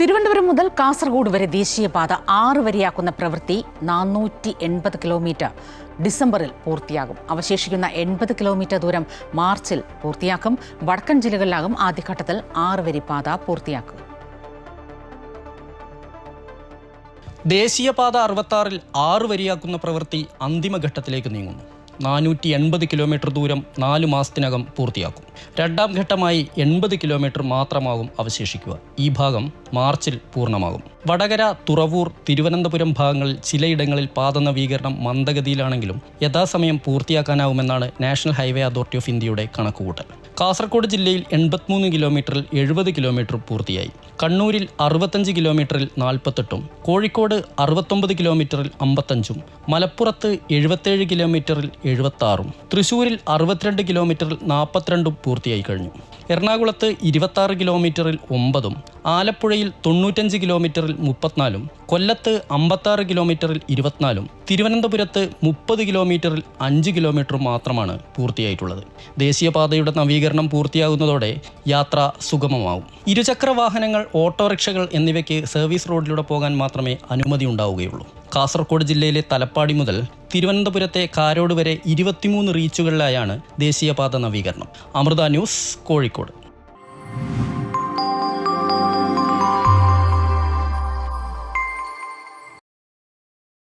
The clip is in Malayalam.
തിരുവനന്തപുരം മുതൽ കാസർഗോഡ് വരെ ദേശീയപാത ആറ് വരിയാക്കുന്ന പ്രവൃത്തി നാനൂറ്റി എൺപത് കിലോമീറ്റർ ഡിസംബറിൽ പൂർത്തിയാകും. അവശേഷിക്കുന്ന എൺപത് കിലോമീറ്റർ ദൂരം മാർച്ചിൽ പൂർത്തിയാക്കും. വടക്കൻ ജില്ലകളിലാകും ആദ്യഘട്ടത്തിൽ ആറ് വരി പാത പൂർത്തിയാക്കുക. ദേശീയപാത അറുപത്താറിൽ ആറ് വരിയാക്കുന്ന പ്രവൃത്തി അന്തിമഘട്ടത്തിലേക്ക് നീങ്ങുന്നു. നാനൂറ്റി എൺപത് കിലോമീറ്റർ ദൂരം നാല് മാസത്തിനകം പൂർത്തിയാക്കും. രണ്ടാം ഘട്ടമായി എൺപത് കിലോമീറ്റർ മാത്രമാകും അവശേഷിക്കുക. ഈ ഭാഗം മാർച്ചിൽ പൂർണമാകും. വടകര തുറവൂർ തിരുവനന്തപുരം ഭാഗങ്ങളിൽ ചിലയിടങ്ങളിൽ പാത നവീകരണം മന്ദഗതിയിലാണെങ്കിലും യഥാസമയം പൂർത്തിയാക്കാനാവുമെന്നാണ് നാഷണൽ ഹൈവേ അതോറിറ്റി ഓഫ് ഇന്ത്യയുടെ കണക്കുകൂട്ടൽ. കാസർഗോഡ് ജില്ലയിൽ എൺപത്തിമൂന്ന് കിലോമീറ്ററിൽ എഴുപത് കിലോമീറ്റർ പൂർത്തിയായി. കണ്ണൂരിൽ അറുപത്തഞ്ച് കിലോമീറ്ററിൽ നാൽപ്പത്തെട്ടും കോഴിക്കോട് അറുപത്തൊമ്പത് കിലോമീറ്ററിൽ അമ്പത്തഞ്ചും മലപ്പുറത്ത് എഴുപത്തേഴ് കിലോമീറ്ററിൽ എഴുപത്താറും തൃശൂരിൽ അറുപത്തിരണ്ട് കിലോമീറ്ററിൽ നാൽപ്പത്തിരണ്ടും പൂർത്തിയായി കഴിഞ്ഞു. എറണാകുളത്ത് ഇരുപത്താറ് കിലോമീറ്ററിൽ ഒമ്പതും ആലപ്പുഴയിൽ തൊണ്ണൂറ്റഞ്ച് കിലോമീറ്ററിൽ മുപ്പത്തിനാലും കൊല്ലത്ത് അമ്പത്താറ് കിലോമീറ്ററിൽ ഇരുപത്തിനാലും തിരുവനന്തപുരത്ത് മുപ്പത് കിലോമീറ്ററിൽ അഞ്ച് കിലോമീറ്ററും മാത്രമാണ് പൂർത്തിയായിട്ടുള്ളത്. ദേശീയപാതയുടെ നവീകരണം പൂർത്തിയാകുന്നതോടെ യാത്ര സുഗമമാവും. ഇരുചക്ര വാഹനങ്ങൾ ഓട്ടോറിക്ഷകൾ എന്നിവയ്ക്ക് സർവീസ് റോഡിലൂടെ പോകാൻ മാത്രമേ അനുമതി ഉണ്ടാവുകയുള്ളൂ. കാസർഗോഡ് ജില്ലയിലെ തലപ്പാടി മുതൽ തിരുവനന്തപുരത്തെ കാരോട് വരെ ഇരുപത്തിമൂന്ന് റീച്ചുകളിലായാണ് ദേശീയപാത നവീകരണം. അമൃത ന്യൂസ് കോഴിക്കോട്.